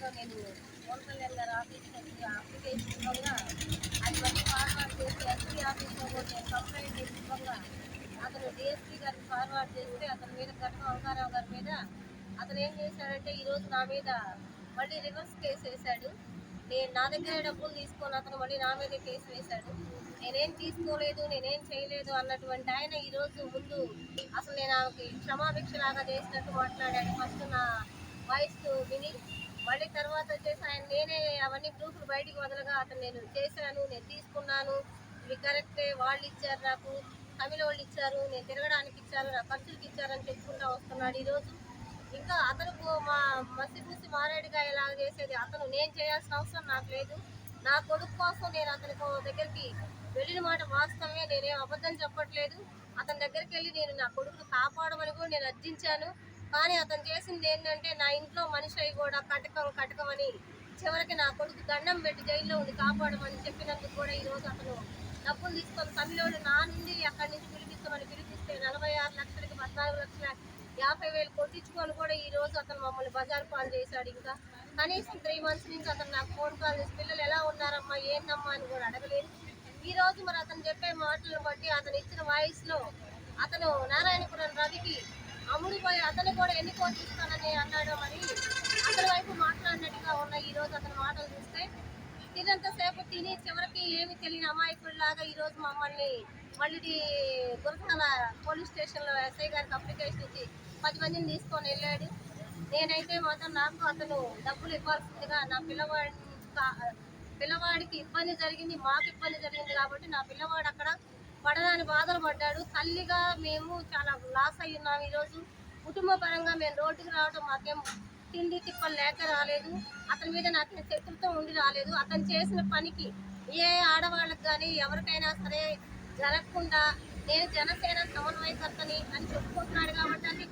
జనవాణిలో నేను పవన్ కళ్యాణ్ ఆఫీస్కి వచ్చి అప్లికేషన్ అది మళ్ళీ ఫార్వర్డ్ చేసి ఎస్పీ ఆఫీస్లో కూడా నేను కంప్లైంట్ చేసి అతను డిఎస్పీ గారికి ఫార్వర్డ్ చేస్తే అతని మీద ఘటన ఓంకారావు గారి మీద అతను ఏం చేశాడంటే ఈరోజు నా మీద మళ్ళీ రివర్స్ కేసు వేశాడు. నేను నా దగ్గర డబ్బులు తీసుకొని అతను మళ్ళీ నా మీద కేసు వేశాడు. నేనేం తీసుకోలేదు నేనేం చేయలేదు అన్నటువంటి ఆయన ఈరోజు ముందు అసలు నేను ఆమెకి క్షమాభిక్ష లాగా చేసినట్టు మాట్లాడాడు. ఫస్ట్ నా వాయిస్ విని మళ్ళీ తర్వాత వచ్చేసి ఆయన నేనే అవన్నీ ప్రూఫ్లు బయటికి వదలగా అతను నేను చేశాను నేను తీసుకున్నాను. ఇవి కరెక్టే వాళ్ళు ఇచ్చారు నాకు తమిళ వాళ్ళు ఇచ్చారు నేను తిరగడానికి ఇచ్చారు నా ఖర్చులకి ఇచ్చారని చెప్పుకుంటా వస్తున్నాడు ఈరోజు. ఇంకా అతను మా మసి పూసి మారేడుగా లాగా చేసేది. అతను నేను చేయాల్సిన అవసరం నాకు లేదు. నా కొడుకు కోసం నేను అతని దగ్గరికి వెళ్ళిన మాట వాస్తవమే. నేనేం అబద్ధం చెప్పట్లేదు. అతని దగ్గరికి వెళ్ళి నేను నా కొడుకును కాపాడమని కూడా నేను అర్జించాను. కానీ అతను చేసింది ఏంటంటే నా ఇంట్లో మనిషి అయి కూడా కటకం కటకం అని చివరికి నా కొడుకు దండం పెట్టి జైల్లో ఉండి కాపాడమని చెప్పినందుకు కూడా ఈరోజు అతను డబ్బులు తీసుకొని తమిళోడు నా నుండి అక్కడి నుంచి పిలిపిస్తామని పిలిపిస్తే నలభై ఆరు లక్షలకి పద్నాలుగు లక్షల యాభై వేలు కొట్టించుకొని కూడా ఈ రోజు అతను మమ్మల్ని బజార్ పాలు చేశాడు ఇంకా. కనీసం త్రీ మంత్స్ నుంచి అతను నాకు ఫోన్ కాల్ చేసి పిల్లలు ఎలా ఉన్నారమ్మా? ఏంటమ్మా అని కూడా అడగలేదు. ఈ రోజు మరి అతను చెప్పే మాటలను బట్టి అతను ఇచ్చిన వాయిస్లో అతను నారాయణపురం రవికి అమ్ముడు పోయి అతను కూడా ఎన్ని కోట్లు ఇస్తానని అన్నాడు మరి అతని వైపు మాట్లాడినట్టుగా ఉన్న ఈ రోజు అతని మాటలు చూస్తే తినంతసేపు తిని చివరికి ఏమి తెలియని అమాయకుడిలాగా ఈ రోజు మమ్మల్ని మళ్ళీ గురసాల పోలీస్ స్టేషన్లో ఎస్ఐ గారికి అప్లికేషన్ ఇచ్చి పది మందిని తీసుకొని వెళ్ళాడు. నేనైతే మాత్రం నాకు అతను డబ్బులు ఇవ్వాల్సిందిగా నా పిల్లవాడి పిల్లవాడికి ఇబ్బంది జరిగింది మాకు ఇబ్బంది జరిగింది కాబట్టి నా పిల్లవాడు అక్కడ పడదాని బాధలు పడ్డాడు. తల్లిగా మేము చాలా లాస్ అయి ఉన్నాం ఈరోజు. కుటుంబ పరంగా మేము రోడ్డుకి రావడం మాకేం తిండి తిప్పలు లేక రాలేదు. అతని మీద నాకు శత్రుతో ఉండి రాలేదు. అతను చేసిన పనికి ఏ ఆడవాళ్ళకి కానీ ఎవరికైనా సరే జరగకుండా నేను జనసేన సమన్వయకర్తని అని చెప్పుకుంటున్నాడు కాబట్టి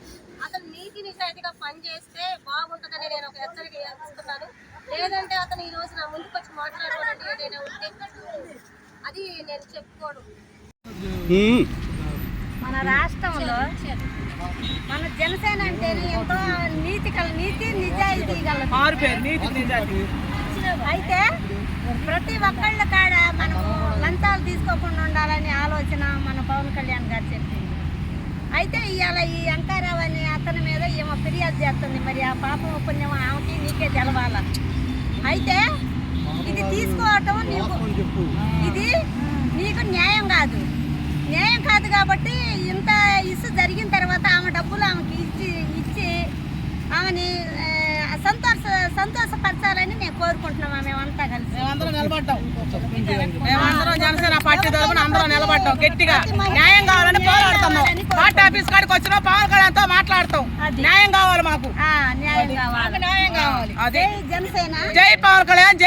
అతను నీతి నిజాయితీగా పనిచేస్తే బాగుంటుందని నేను ఒక హెచ్చరిక ఇస్తున్నాను లేదంటే అతను ఈరోజు నా ముందుకు వచ్చి మాట్లాడవాలంటే ఏదైనా ఉంటే అది నేను చెప్పుకోను. మన రాష్ట్రంలో మన జనసేన అంటేనే ఎంతో నీతి కల నీతి నిజాయితీ గల అయితే ప్రతి ఒక్కళ్ళ కాడ మనము లంచాలు తీసుకోకుండా ఉండాలని ఆలోచన మన పవన్ కళ్యాణ్ గారు చెప్పింది. అయితే ఇవాళ ఈ అంకారావు అనే అతని మీద ఏమో ఫిర్యాదు చేస్తుంది. మరి ఆ పాపం పుణ్యం ఆమెకి నీకే తెలవాల? అయితే ఇది తీసుకోవటం నీకు ఇది నీకు న్యాయం కాదు న్యాయం కాదు కాబట్టి ఇంత ఇసు జరిగిన తర్వాత ఆమె డబ్బులు ఆమెకి ఇచ్చి ఇచ్చి ఆమెని సంతోష సంతోషపరచాలని నేను కోరుకుంటున్నాం మేమంతా కలిసి. మేమందరం నిలబడ్డాం. మేమందరం జనసేన పార్టీ తరఫున అందరం నిలబడ్డాం. గట్టిగా న్యాయం కావాలని పోరాడుతున్నాం. పార్టీ ఆఫీస్ కాడికి వచ్చినా పవన్ కళ్యాణ్తో మాట్లాడతాం. న్యాయం కావాలి మాకు. ఆ, న్యాయం కావాలి. న్యాయం కావాలి. అది జై జనసేన. జై పవన్ కళ్యాణ్.